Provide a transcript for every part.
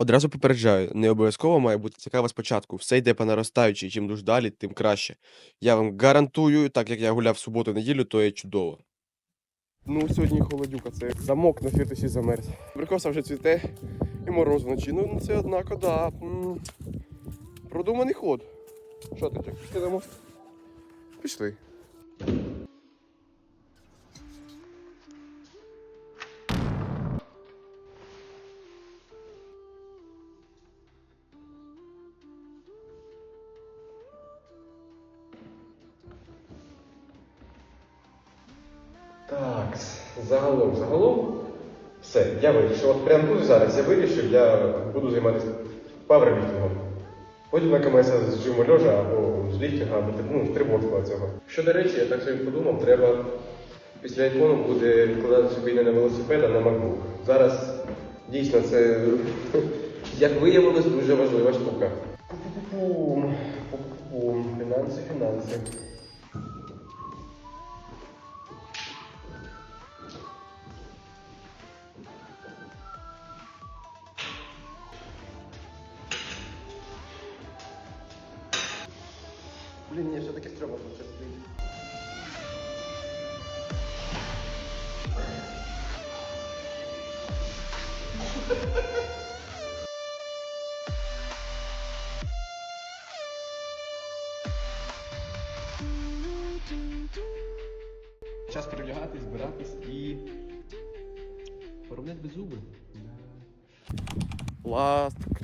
Одразу попереджаю, не обов'язково має бути цікаво спочатку. Все йде по наростаючій, чим душ далі, тим краще. Я вам гарантую, так як я гуляв в суботу-неділю, то є чудово. Ну, сьогодні холодюка, це замок на фіртусі замерз. Брикоса вже цвіте і мороз вночі. Ну, це однако, да. Продуманий ход. Що ти, Джек, пішли загалом, загалом. Все, я вирішив. От прямо тут зараз я вирішив, я буду займатися паверліфтингом. Потім на КМС з жиму льожа або з ліфтинга, або ну, стрибоцтва цього. Що, до речі, я так собі подумав, треба після айфону буде відкладати собі не на велосипед, а на MacBook. Зараз дійсно це, як виявилось, дуже важлива штука. Пум, пум, фінанси, фінанси.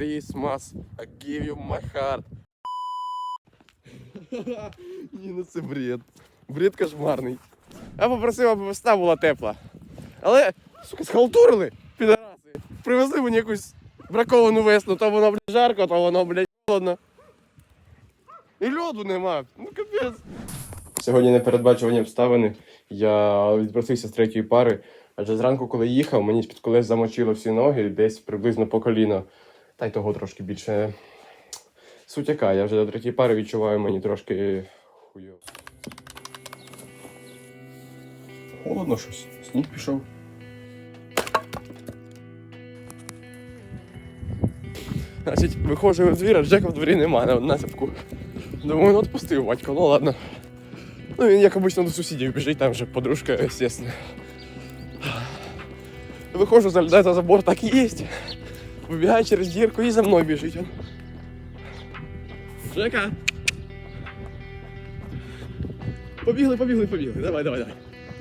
Christmas, I give you my heart. Ні, ну це бред. Бред кошмарний. Я попросив, аби весна була тепла. Але, сука, схалтурили, підараси. Привезли мені якусь браковану весну, то воно, блядь, жарко, то воно, блядь, холодно. І льоду нема. Ну капець. Сьогодні непередбачувані обставини. Я відпросився з третьої пари, адже зранку, коли їхав, мені з-під колес замочило всі ноги десь приблизно по коліно. Та й того трошки більше. Суть яка, я вже до третьої пари відчуваю мені трошки хуйово. Холодно щось, сніг пішов. Значить, виходжу в двір, а Джека в дворі немає на насипку. Думаю, ну відпустив батько, ну ладно. Ну, він, як обично, до сусідів біжить, там вже подружка, звісно. Виходжу, залізаю за забор, так і є. Вибігаю через дірку і за мною біжить. Жека. Побігли, побігли, побігли. Давай, давай, давай.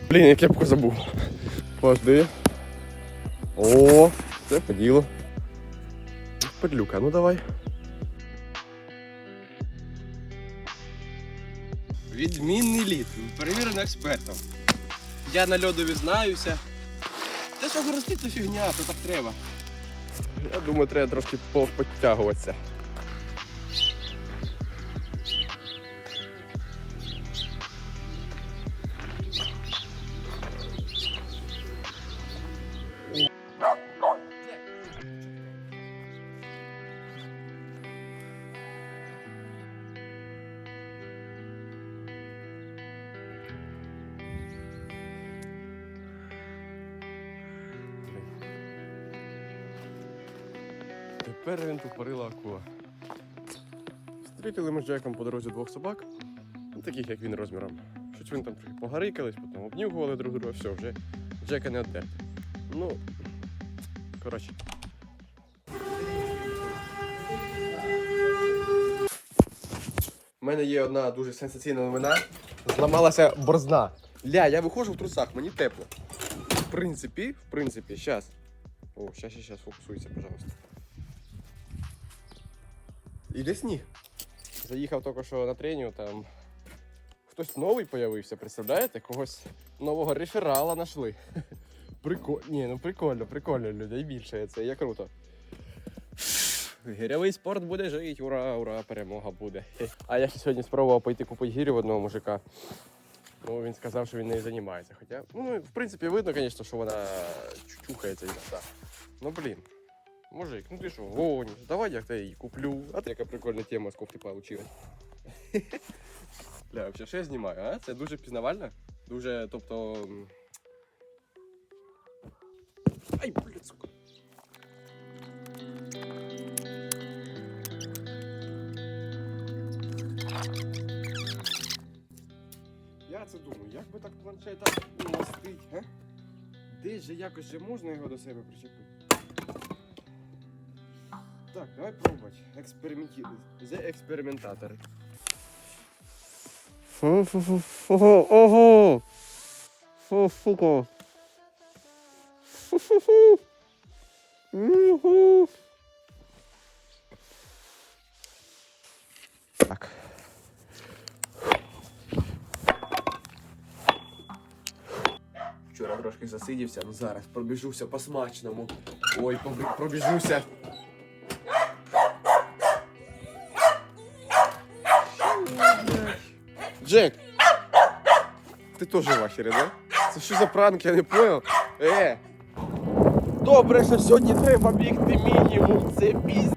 Блін, я кепку забув. Пожди. О, це по ділу. Подлюка, ну давай. Відмінний лід, перевірений експертом. Я на льодові знаюся. Те, що горости, це фігня, то так треба. Я думаю, треба трошки підтягуватися. Тепер він тупорила акула. Стрітили ми з Джеком по дорозі двох собак, ну, таких як він розміром. Щось він там трохи погарикались, потім обнюхували друг друга, все, вже Джека не оддерти. Ну, коротше. У мене є одна дуже сенсаційна новина. Зламалася борзна. Ля, я виходжу в трусах, мені тепло. В принципі, в принципі, зараз. О, щас, щас, фокусуйся, пожалуйста. Іде сніг. Заїхав тільки що на тренію, там хтось новий появився, представляєте? Когось нового реферала знайшли. Прикольно. Ні, ну прикольно, прикольно, людей більше. Це є круто. Гірявий спорт буде жити, ура, ура, перемога буде. А я ще сьогодні спробував пойти купити гірю в одного мужика. Ну, він сказав, що він нею займається. Хоча, ну, в принципі, видно, звісно, що вона чухається іноді. Ну, блін. Мужик, ну ти що, гониш? Давай я тебе її куплю. А ти яка прикольна тема з кофти получила. Бля, взагалі ще я знімаю, а? Це дуже пізнавально. Дуже, тобто. Ай, бля, сука. Я це думаю, як би так планшета мостить, га? Десь же якось же можна його до себе причепити. Так, давай пробувати. Експерименті... Зе експериментатори. Фу-фу-фу-фу. Ого! Фу-фу-ко. Фу-фу-фу. Уху. Так. Вчора трошки засидівся, ну зараз пробіжуся по смачному. Ой, пробіжуся. Джек! Ты тоже в ахере, да? Це що за пранк, я не понял. Е! Добре, що сьогодні треба бігти мінімум. Це піз...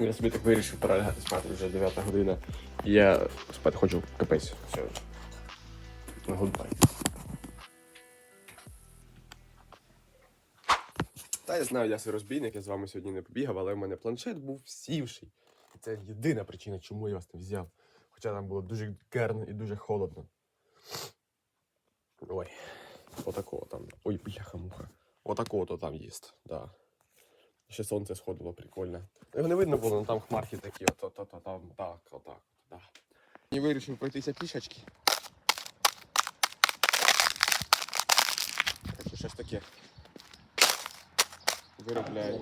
Я собі так вирішив пора лягати спати вже 9 година. Я спати хочу капець. Все. Гудбай. Та я знаю, я си розбійник, я з вами сьогодні не побігав, але в мене планшет був сівший. І це єдина причина, чому я вас не взяв. Хоча там було дуже гарно і дуже холодно. Ой, отакого там. Ой, бляха-муха. Отакого то там є, да. Ще сонце сходило, прикольно. Його не видно було, але там хмарки такі, от от от там, так, отак, да. І вирішив пройтися пішечки. Хочу щось таке. Виробляю.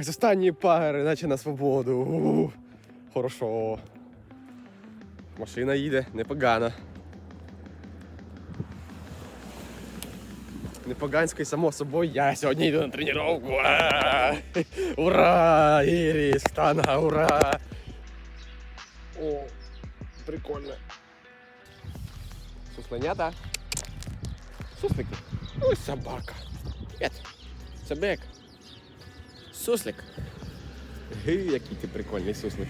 Ах, з останньої наче на свободу. У, Хорошо. Машина їде, непогано. Непогансько само собою я сьогодні йду на тренування. Ура! Іріс, штанга, ура! О, прикольно. Сусленята? Суслики? Ой, собака. Привет. Собак. Суслик. Ги, який ти прикольний суслик.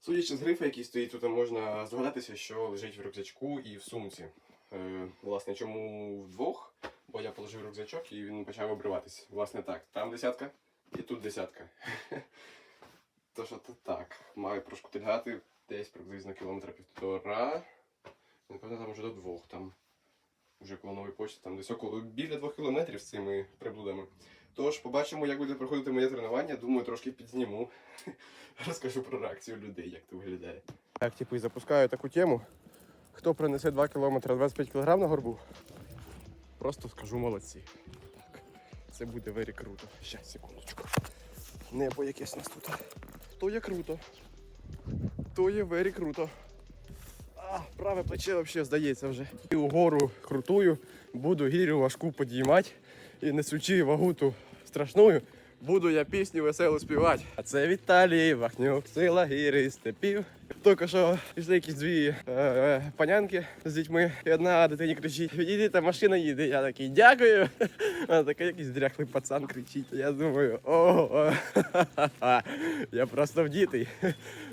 Судячи з грифа, який стоїть тут, можна здогадатися, що лежить в рюкзачку і в сумці. Е, власне, чому вдвох? Бо я положив рюкзачок і він почав обриватись. Власне так, там десятка і тут десятка. Тож от так, маю підгати десь приблизно кілометра півтора. Напевно, там вже до двох. Там вже коло нової почти, там десь около біля двох кілометрів з цими приблудами. Тож побачимо, як буде проходити моє тренування. Думаю, трошки підзніму. Розкажу про реакцію людей, як це виглядає. Так, типу, і запускаю таку тему. Хто принесе 2 кілометри 25 кг на горбу, просто скажу молодці. Так, це буде вері круто. Щас, секундочку. Небо якесь у нас тут. То є круто. То є вері круто. А, праве плече взагалі здається вже. І угору крутую, буду гірю важку підіймати і несучи вагу ту страшною, буду я пісню веселу співати. А це Віталій Вахнюк, сила гіри степів. Тільки що пішли якісь дві е, е, панянки з дітьми, і одна дитині кричить: Відійди, та машина їде. Я такий дякую. Вона така якийсь дряхлий пацан кричить. Я думаю, о я просто вдітий.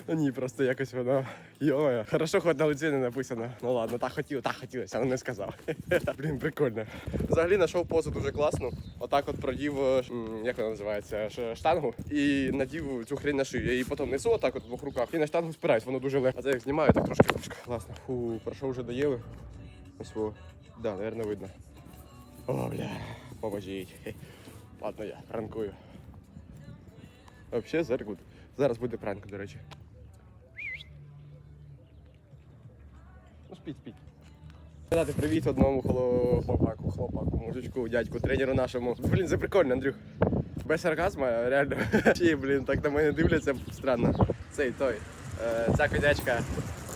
Ні, просто якось воно. Йо, хорошо, хоч на лиці не написано. Ну ладно, так хотів, так хотілося, але не сказав. Блін, прикольно. Взагалі знайшов позу дуже класно. Отак от продів, е, як вона називається, штангу і надів цю хрень на шию. Я її потім несу отак от в двох руках і на штангу спираюсь, воно дуже легко. А це як знімаю, так трошки важко. Класно. Фу, про що вже доїли? Ось во. Да, наверное, видно. О, бля, поможіть. Ладно, я ранкую. Взагалі. Зараз буде пранк, до речі. Ну, спіть, спіть. Передати привіт одному хлопаку, хлопаку, мужичку, дядьку, тренеру нашому. Блін, це прикольно, Андрюх. Без сарказму, реально. Чи, блін, так на мене дивляться странно. Цей той. Е, ця козячка.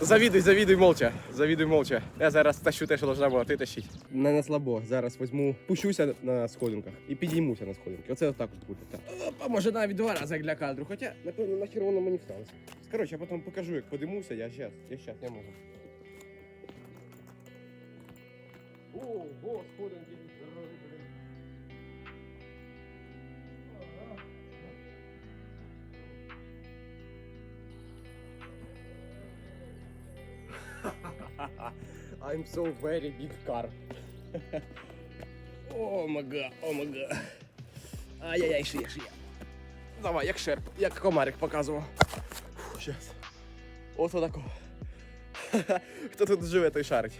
Завідуй, завідуй молча. Завідуй молча. Я зараз тащу те, що должна була ти тащить. Не на слабо. Зараз візьму, пущуся на сходинках і підіймуся на сходинки. Оце отак от буде. Так. Опа, може навіть два рази для кадру. Хоча, напевно, нахер воно мені всталося. Коротше, я потім покажу, як подимуся. Я щас, я щас, я можу. Ого, сходинки. блін. I'm so very big car. О мага, о мага. Ай-яй-яй, шия, шия. Давай, як шерп, як комарик показував. Фу, щас. Ось отако. Хто тут живе, той шарить.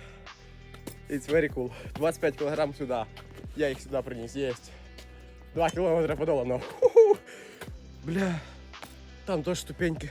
It's very cool. 25 килограмм сюда. Я их сюда принес. Есть. 2 километра подолано. Бля. Там тоже ступеньки.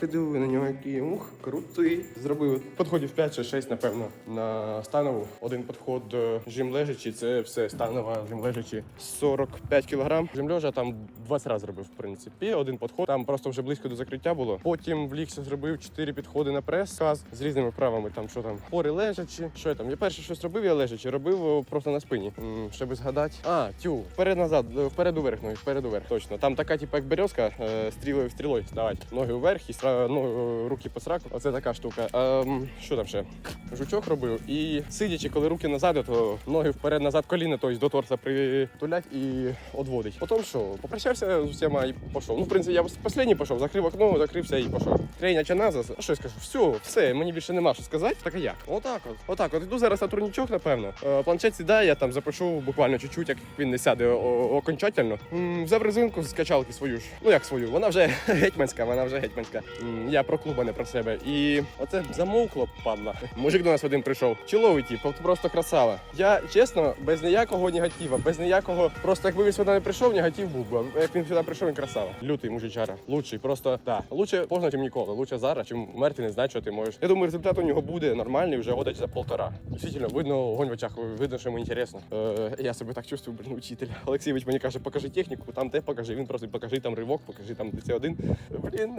Диви на нього, який ух, крутий. Зробив підходів 5 чи 6, напевно, на станову. Один підход е, жим лежачі, це все станова жим лежачі 45 кг. Жим лежа там 20 разів зробив, в принципі. Один підход, там просто вже близько до закриття було. Потім в ліксі зробив 4 підходи на прес каз з різними вправами. Там що там, пори лежачі. Що я там? Я перше щось робив, я лежачи, робив е, просто на спині. Щоб згадати. А, тю, вперед назад, е, вперед уверх, ну, вперед уверх, точно. Там така, типу, як березка, стрілою в стрілою ставати. Ноги вверх і. Ну, е, руки по сраку. Оце така штука. А, що там ще? Жучок робив. І сидячи, коли руки назад, то ноги вперед-назад, коліна, тобто до торса притулять і одводить. Потім що, попрощався з усіма і пішов. Ну, в принципі, я останній пішов, закрив окно, закрився і пішов. Трейня чаназа, а що я скажу? Все, все, мені більше нема що сказати. Так а як? Отак от. Отак от. Іду зараз на турнічок, напевно. Е, Планшет сідає, я там запишу буквально чуть-чуть, як він не сяде окончательно. Взяв резинку з качалки свою ж. Ну як свою, вона вже гетьманська, вона вже гетьманська. Я про клуба, не про себе. І оце замовкло, падла. Мужик до нас один прийшов. Чоловий тип, просто красава. Я чесно, без ніякого негатива, без ніякого. Просто якби він сюди не прийшов, негатив був би. Як він сюди прийшов, він красава. Лютий мужичара. Лучший, просто да. Лучше поздно, чим ніколи. Лучше зараз, чим вмерти, не знати, що ти можеш. Я думаю, результат у нього буде нормальний вже года за полтора. Дійсно, видно огонь в очах, видно, що йому інтересно. Е, я себе так чувствую, блін, учитель. Олексійович мені каже, покажи техніку, там те покажи. Він просто покажи там ривок, покажи там це один. Блін,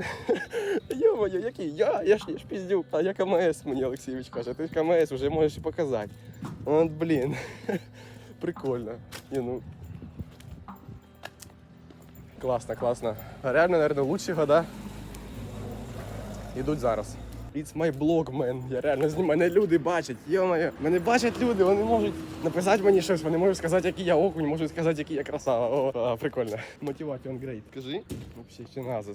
йо-моє, який я? Я ж я ж піздюк. А я КМС мені Олексійович каже, ти КМС вже можеш і показати. От, блін. Прикольно. Ні, ну. Класно, класно. Реально, наверное, лучші года ідуть зараз. It's my blog, man. Я реально знімаю. Мене люди бачать. Йо-моє, мене бачать люди, вони можуть написати мені щось, вони можуть сказати, який я окунь, можуть сказати, який я красава. О, а, прикольно. Мотиваціон грейт. Кажи. Вообще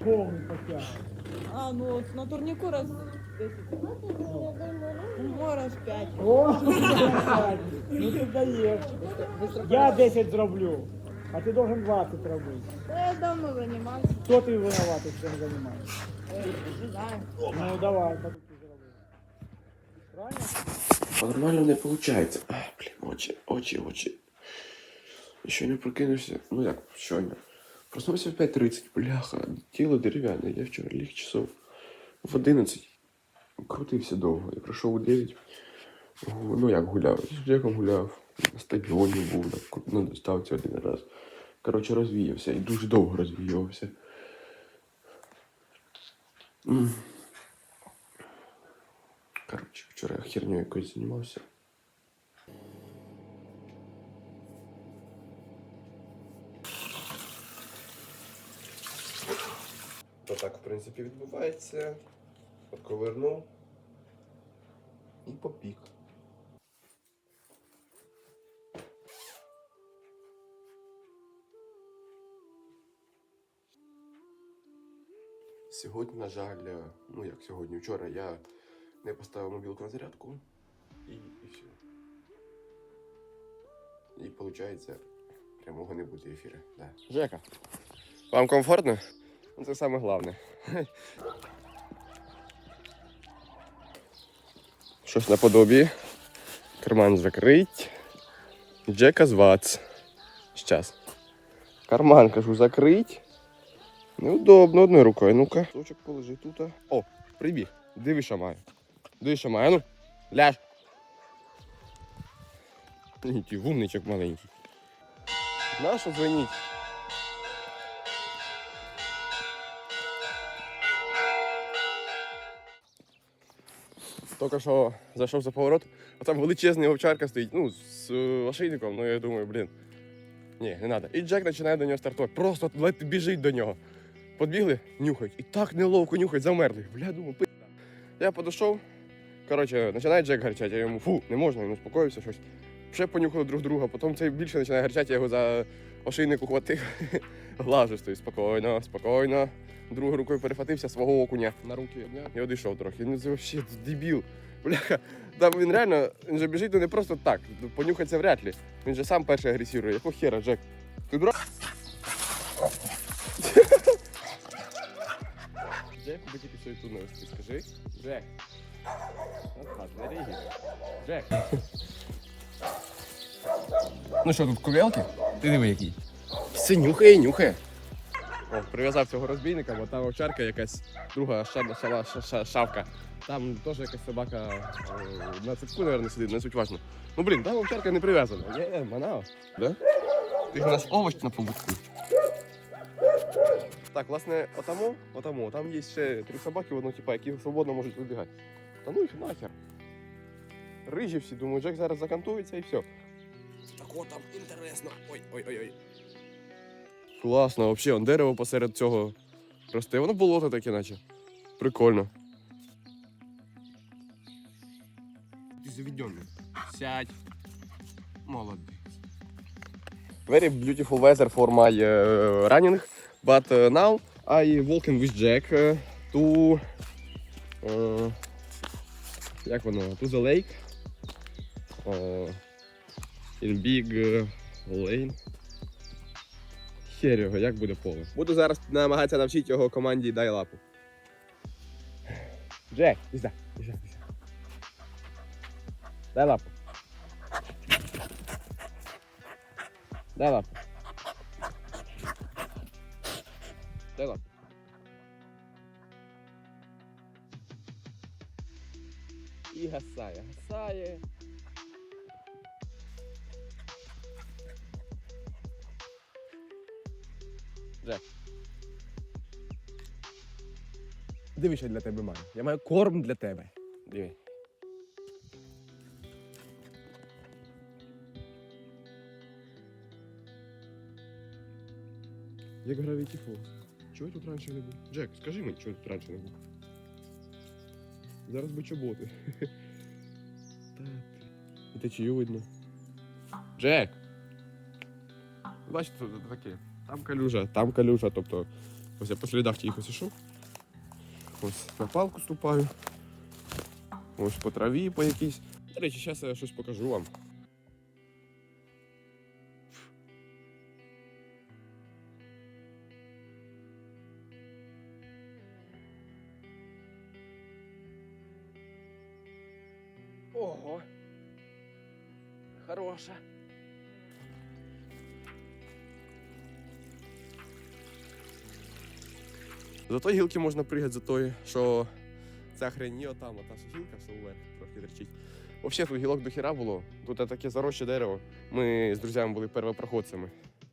ще наза. А, ну от на турніку раз 10. Ну, раз 5. О, ну ти даєш. Я 10 зроблю, а ти должен 20 робити. Я давно займався. Хто ти винуватий, що не займаєшся? Не знаю. Ну давай, так ти зробив. Правильно? Нормально не виходить. А, блін, очі, очі, очі. Ще не прокинувся. Ну як, щойно. Проснувся в 5.30, бляха, тіло дерев'яне. Я вчора ліг часов в 11. Крутився довго. Я прийшов у 9. Ну як гуляв? З Джеком гуляв. На стадіоні був, на доставці один раз. Коротше, розвіявся і дуже довго розвіювався. Коротше, вчора я херню якось займався. то так, в принципі, відбувається. Повернув і попік. Сьогодні, на жаль, ну як сьогодні, вчора я не поставив мобілку на зарядку і і все. І виходить, прямого не буде ефіру. Да. Жека, вам комфортно? Ну, Це саме головне. Щось наподобі. Карман закрить. Джека звац. Щас. Карман, кажу, закрить. Неудобно одною рукою. Ну-ка. Сочок положи тут. О, прибіг. Диви, що маю. Диви, що маю. Ну, ляж. Ти гумничок маленький. Нащо дзвоніть? Тільки що зайшов за поворот, а там величезний овчарка стоїть, ну, з е, ошейником, ну я думаю, блін. Ні, не треба. І Джек починає до нього стартувати. Просто ледь біжить до нього. Подбігли, нюхають. І так неловко нюхають, замерли. Бля, думаю, пи***. Я подійшов. Коротше, починає Джек гарчати, я йому фу, не можна, він успокоївся щось. Ще понюхали друг друга, потім цей більше починає гарчати, я його за ошейник ухватив. Глажу стоїть спокійно, спокійно. Другою рукою перехватився свого окуня на руки і одійшов трохи. Ну це взагалі дебіл. Бляха, там він реально, він же біжить ну не просто так, понюхатися вряд ли. Він же сам перший агресірує. Якого хера, Джек? Ти дурак? Джек, би тільки що і тут навести, скажи. Джек. Не ріги. Джек. Ну що, тут ковелки? Ти диви який. Все нюхає, нюхає. О, прив'язав цього розбійника, бо там овчарка якась друга шала, шала, ша- ша- шавка. Там теж якась собака е, на цепку, мабуть, сидить, не суть важно. Ну блін, там овчарка не прив'язана. Є, манав. Да? Ти у нас овоч на поводку. Так, власне, отамо, отамо, там є ще три собаки, одну, типа, які свободно можуть вибігати. Та ну їх нахер. Рижі всі, думаю, Джек зараз закантується і все. Так от там інтересно. Ой, ой, ой, ой. Класно, взагалі, он дерево посеред цього росте. Воно болото таке, наче. Прикольно. Ти заведений. Сядь. Молодець. Very beautiful weather for my uh, running, but uh, now I walking with Jack uh, to uh, як воно? To the lake. Uh, in big uh, lane. Хер його, як буде поле. Буду зараз намагатися навчити його команді дай лапу. Джек, іди, іди, іди. Дай лапу. Дай лапу. Дай лапу. І гасає, гасає. Джек. Диви, що я для тебе маю. Я маю корм для тебе. Диви. Як Gravity Falls. Чого я тут раніше не був? Джек, скажи мені, чого я тут раніше не був. Зараз би чоботи. І течію видно. Джек! Бачите, тут таке. Там калюжа, там калюжа, тобто ось я по слідах тихо ішов. Ось на палку ступаю. Ось по траві по якійсь. До речі, зараз я щось покажу вам. Ого. Хороша. За тої гілки можна пригати за тої, що ця хрень ні отам, а та ж гілка, що вверх трохи торчить. Взагалі тут гілок до хіра було. Тут таке заросше дерево. Ми з друзями були первопроходцями,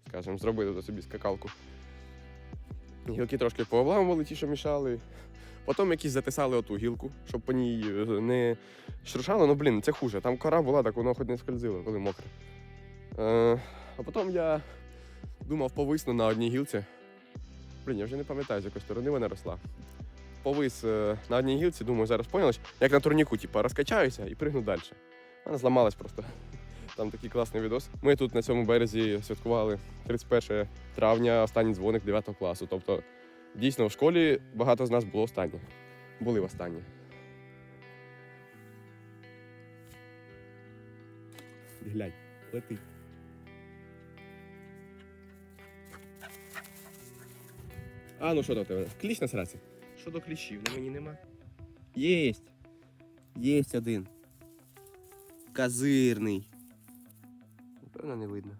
скажімо, зробили до собі скакалку. Гілки трошки пообламували, ті, що мішали. Потім якісь затисали оту гілку, щоб по ній е, не шуршало. Ну блін, це хуже. Там кора була, так воно хоч не скользило, коли мокре. Е, а потім я думав повисну на одній гілці. Блін, я вже не пам'ятаю, з якої сторони вона росла. Повис е, на одній гілці, думаю, зараз поняла, як на турніку, типу, розкачаюся і пригну далі. Вона зламалась просто. Там такий класний відос. Ми тут на цьому березі святкували 31 травня, останній дзвоник 9 класу. Тобто Дійсно, в школі багато з нас було останнє. Були в останнє. Глянь, лети. А, ну що там у тебе? Кліщ на сраці? Що до кліщів? На мені нема. Єсть! Єсть один. Козирний. Напевно, не видно.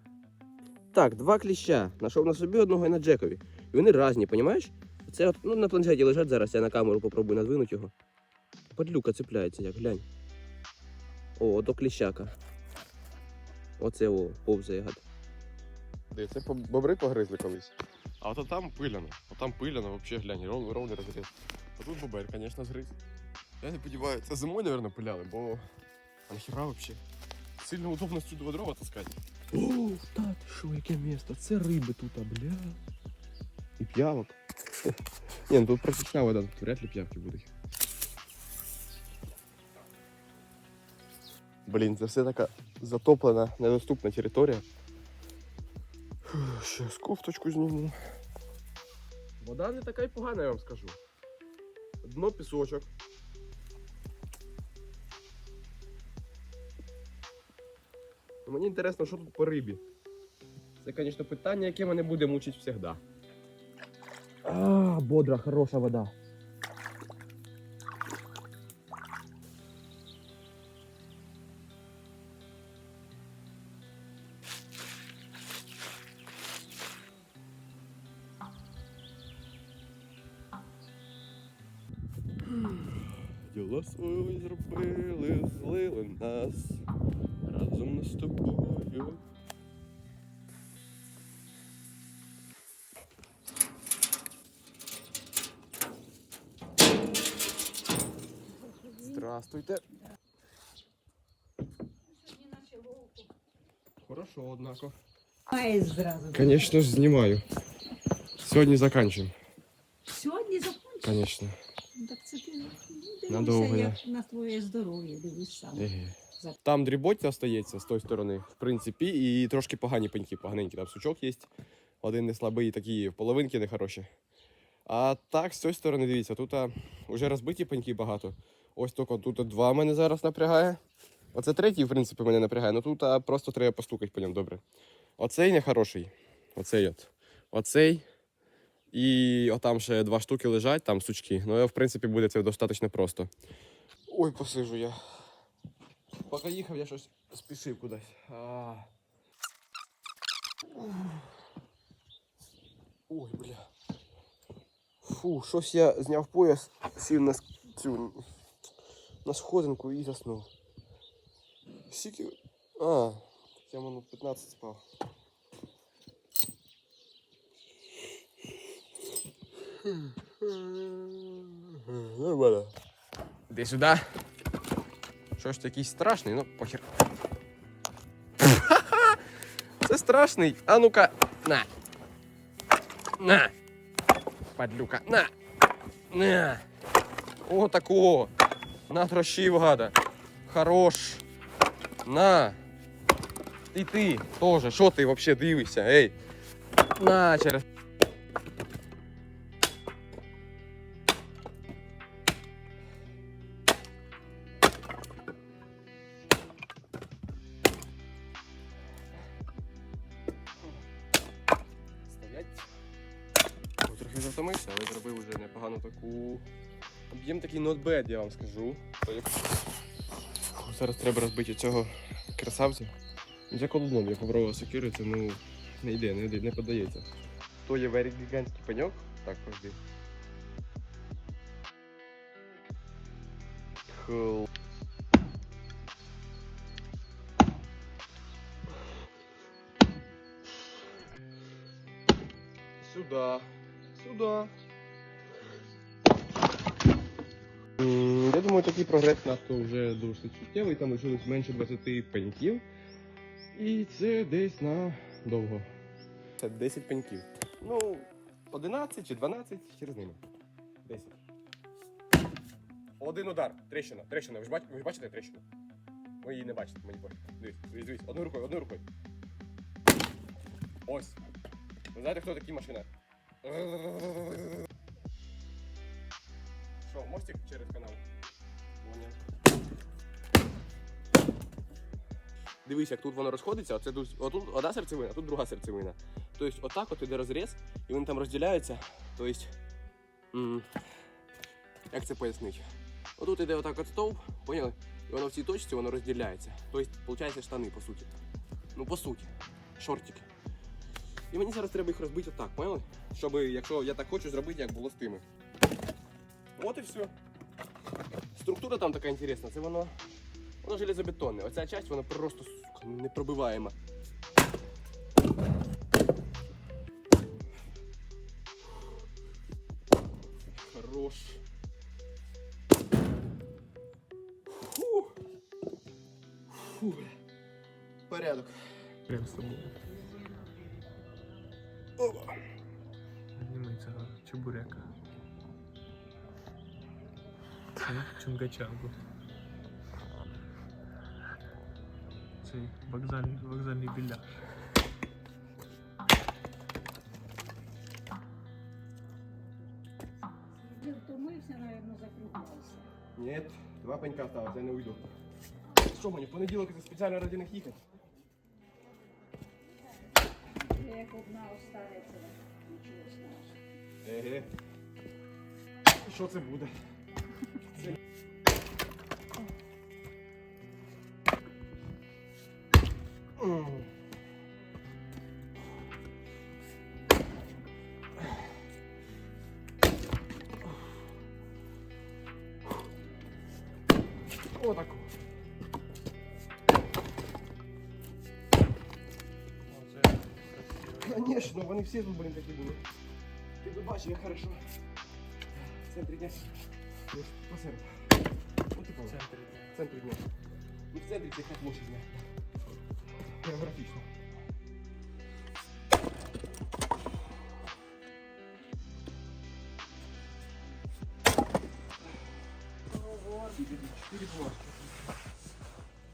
Так, два кліща. Нашов на собі одного і на Джекові. І вони різні, понімаєш? Це от, ну, на планшеті лежать зараз, я на камеру попробую надвинути його. Подлюка цепляється, як глянь. О, ото кліщака. Оце о, повзає гад. Це бобри погризли колись. А от там пиляно. От там пиляно, взагалі глянь, ров, ровний розріз. А тут бобер, звісно, згриз. Я не сподіваюся, це зимою, мабуть, пиляли, бо. А нахіра взагалі? Сильно удобно сюди дрова таскати. О, та ти що, яке місто? Це риби тут, а бля. І п'явок. Ні, ну тут протічна вода, тут вряд ли п'явки будуть. Блін, це все така затоплена, недоступна територія. Щас кофточку зніму. Вода не така й погана, я вам скажу. Дно пісочок. Ну, Мені інтересно, що тут по рибі. Це, звісно, питання, яке мене буде мучити завжди. А, бодра, хороша вода. Діло свої зробили, злили нас разом з тобою. Здравствуйте. Хорошо, однако. Має зразу. Конечно ж, знімаю. Сьогодні заканчуємо. Сьогодні закінчиш. Конечно. Надовго дивися, як на твоє здоров'я, дивись сам. Еге. Там дріботь остається з тої сторони, в принципі, і трошки погані пеньки, поганенькі. Там сучок є. Один не слабий, такі половинки нехороші. А так, з цієї сторони, дивіться, тут а, вже розбиті пеньки багато. Ось тільки тут два мене зараз напрягає. Оце третій, в принципі, мене напрягає, але тут а, просто треба постукати по ньому добре. Оцей нехороший. Оцей от. Оцей. І отам ще два штуки лежать, там сучки. Ну, в принципі, буде це достатньо просто. Ой, посижу я. Поки їхав, я щось спішив кудись. А. Ой, бля. Фу, щось я зняв пояс, сів на цю на сходинку і заснув. Скільки. А, я минут 15 спав. Нормально. Іди сюди. Щось якийсь страшний, ну похер. Це страшний. А ну-ка, на. На. Падлюка. На. На. О, такого. На, трощив, гада. Хорош. На. І ти теж. Що ти взагалі дивишся? Ей. На, через. Not bad, я вам скажу. Зараз треба розбити цього красавця. За колуном я попробував сокири, це ну не йде, не йде, не подається. То є very гігантський пеньок. Так, пожди. Хл. Сюда. Сюда. Думаю, такий прогрес нас вже досить суттєвий, там лишилось менше 20 пеньків. І це десь на довго. Це 10 пеньків. Ну, 11 чи 12, через ними. 10. Один удар. Трещина. Трещина. Ви ж бачите, ви ж бачите трещину? Ви її не бачите, мені пофіг. Дивись, дивись, дивись. Одною рукою, одною рукою. Ось. Ви знаєте, хто такі машина? Що, мостик через канал? Дивись, як тут воно розходиться, оце тут, отут одна серцевина, тут друга серцевина. Тобто отак от іде розріз, і вони там розділяються. Тобто, як це пояснити? Отут іде отак от стовп, поняли? І воно в цій точці воно розділяється. Тобто, виходить, штани, по суті. Ну, по суті, шортики. І мені зараз треба їх розбити отак, поняли? Щоб, якщо я так хочу зробити, як було з тими. От і все. Структура там така інтересна, це воно. Воно железобетонне. Оця часть вона просто сука, непробиваема. Чунгачангу. Цей вокзальний, вокзальний біляш. Втомився, мабуть, закрутився. Ні, два пенька осталось, я не уйду. Що мені, в понеділок це спеціально ради них їхати? Як одна остається, нічого страшного. Еге. Що це буде? Вони всі тут, блин, такі були. Ти би бачив, як хорошо. В центрі дня. Посеред. Ну, типу, В центрі. в центрі дня. Ну, в центрі це як площадь дня. Географічно.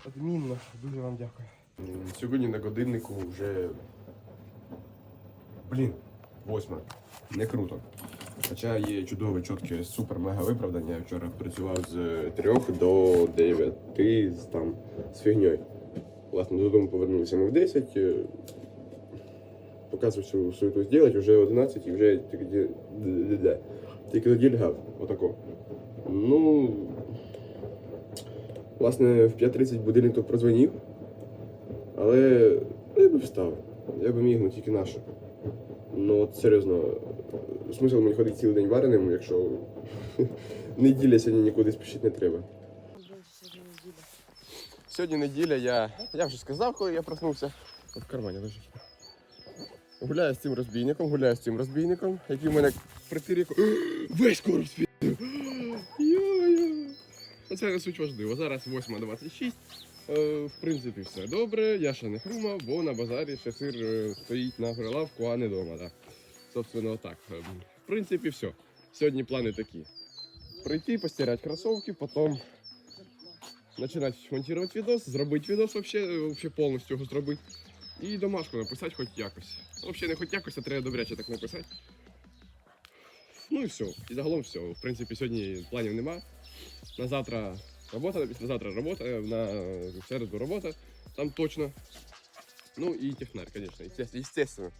Адмінно, дуже вам дякую. Сьогодні на годиннику вже. Блін, восьма. Не круто. Хоча є чудове, чітке, супер-мега виправдання. Я вчора працював з трьох до дев'яти з там з фігньою. Власне, додому повернулися ми в 10. е, Показував всю суету зробити, вже 11 і вже тільки, тільки тоді лягав. Отако. Ну, власне, в 5.30 будильник то прозвонив, але я би встав. Я би міг, ну тільки нашу. Ну, от серйозно, смисл мені ходити цілий день вареним, якщо неділя сьогодні нікуди спішити не треба. Сьогодні неділя, я, я вже сказав, коли я проснувся. От в кармані лежить. Гуляю з цим розбійником, гуляю з цим розбійником, який в мене притиріку. Весь короб спів. Оце не суть важливо. Зараз 8.26. Е, в принципі, все добре. Я ще не хрумав, бо на базарі ще сир е, стоїть на прилавку, а не вдома. Да. Собственно, так. Е, В принципі, все. Сьогодні плани такі. Прийти, постирати кросовки, потім починати монтувати відос, зробити відос вообще повністю його зробити. І домашку написати хоч якось. Взагалі не хоч якось, а треба добряче так написати. Ну і все. І загалом все. В принципі, сьогодні планів нема. На завтра робота, на післязавтра робота, на середу робота, там точно. Ну и технарь, конечно, естественно.